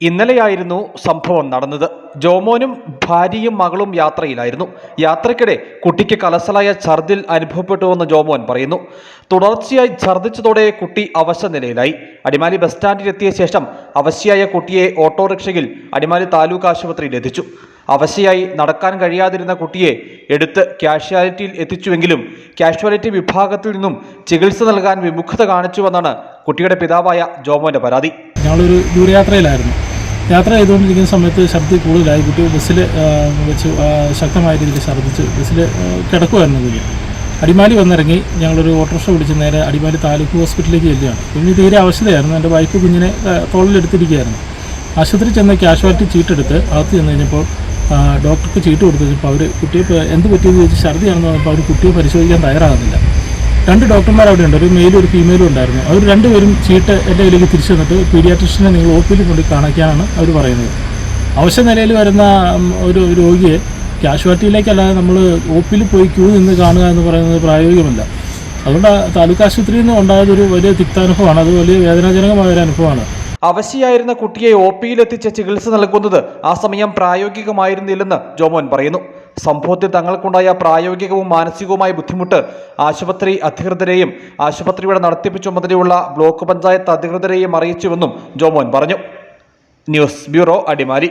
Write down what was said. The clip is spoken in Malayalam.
ഇന്നലെയായിരുന്നു സംഭവം നടന്നത്. ജോമോനും ഭാര്യയും മകളും യാത്രയിലായിരുന്നു. യാത്രയ്ക്കിടെ കുട്ടിക്ക് കലസലായ ഛർദിൽ അനുഭവപ്പെട്ടുവെന്ന് ജോമോൻ പറയുന്നു. തുടർച്ചയായി ഛർദിച്ചതോടെ കുട്ടി അവശ നിലയിലായി. അടിമാലി ബസ് സ്റ്റാൻഡിലെത്തിയ ശേഷം അവശയായ കുട്ടിയെ ഓട്ടോറിക്ഷയിൽ അടിമാലി താലൂക്ക് ആശുപത്രിയിൽ എത്തിച്ചു. അവശയായി നടക്കാൻ കഴിയാതിരുന്ന കുട്ടിയെ എടുത്ത് കാഷ്വാലിറ്റിയിൽ എത്തിച്ചുവെങ്കിലും കാഷ്വാലിറ്റി വിഭാഗത്തിൽ നിന്നും ചികിത്സ നൽകാൻ വിമുഖത കാണിച്ചുവെന്നാണ് കുട്ടിയുടെ പിതാവായ ജോമോന്റെ പരാതി. ഞങ്ങളൊരു ദൂരയാത്രയിലായിരുന്നു. യാത്ര ചെയ്തുകൊണ്ടിരിക്കുന്ന സമയത്ത് ശബ്ദം കൂടുതലായി. കുട്ടി ബസ്സിൽ വെച്ച് ശക്തമായ രീതിയിൽ ഛർദ്ദിച്ച് ബസ്സിൽ കിടക്കുമായിരുന്നു കുഞ്ഞ്. അടിമാലി വന്നിറങ്ങി. ഞങ്ങളൊരു ഓട്ടോറിക്ഷ പിടിച്ച് നേരെ അടിമാലി താലൂക്ക് ഹോസ്പിറ്റലിലേക്ക് ചെല്ലുകയാണ്. കുഞ്ഞ് തീരെ അവശതയായിരുന്നു എന്റെ വൈഫ് കുഞ്ഞിനെ തോളിലെടുത്തിരിക്കുകയായിരുന്നു. ആശുപത്രി ചെന്ന് കാഷ്വാലിറ്റി ചീട്ടെടുത്ത് അകത്ത് ചെന്ന് കഴിഞ്ഞപ്പോൾ ഡോക്ടർക്ക് ചീട്ട് കൊടുത്തു കഴിഞ്ഞപ്പോൾ അവർ കുട്ടിയെ എന്ത് പറ്റിയെന്ന് ചോദിച്ച് ഛർദിയാണെന്ന് പറഞ്ഞപ്പോൾ അവർ കുട്ടിയെ പരിശോധിക്കാൻ തയ്യാറാകുന്നില്ല. രണ്ട് ഡോക്ടർമാർ അവിടെ ഉണ്ട് ഒരു മെയിലും ഒരു ഫീമെയിലും ഉണ്ടായിരുന്നു. അവർ രണ്ടുപേരും ചീട്ട് എന്റെ കയ്യിലേക്ക് തിരിച്ചു വന്നിട്ട് പീഡിയാട്രിഷ്യനെ നിങ്ങൾ ഒ പിയിൽ കൊണ്ട് കാണിക്കാനാണ് അവർ പറയുന്നത്. അവശ നിലയിൽ വരുന്ന ഒരു രോഗിയെ കാഷ്വാലിറ്റിയിലേക്കല്ലാതെ നമ്മൾ ഒ പിയിൽ പോയി ക്യൂ നിന്ന് കാണുക എന്ന് പറയുന്നത് പ്രായോഗികമല്ല. അതുകൊണ്ട് താലൂക്ക് ആശുപത്രിയിൽ നിന്ന് ഉണ്ടായതൊരു വലിയ തിക്താനുഭവമാണ്. അത് വലിയ വേദനാജനകമായ ഒരു അനുഭവമാണ്. അവശയായിരുന്ന കുട്ടിയെ ഒ പിയിലെത്തിച്ച് ചികിത്സ നൽകുന്നത് ആ സമയം പ്രായോഗികമായിരുന്നില്ലെന്ന് ജോമോൻ പറയുന്നു. സംഭവത്തിൽ തങ്ങൾക്കുണ്ടായ പ്രായോഗികവും മാനസികവുമായ ബുദ്ധിമുട്ട് ആശുപത്രി അധികൃതരെയും ആശുപത്രിയുടെ നടത്തിപ്പ് ചുമതലയുള്ള ബ്ലോക്ക് പഞ്ചായത്ത് അധികൃതരെയും അറിയിച്ചുവെന്നും ജോമോൻ പറഞ്ഞു. News bureau Adimali.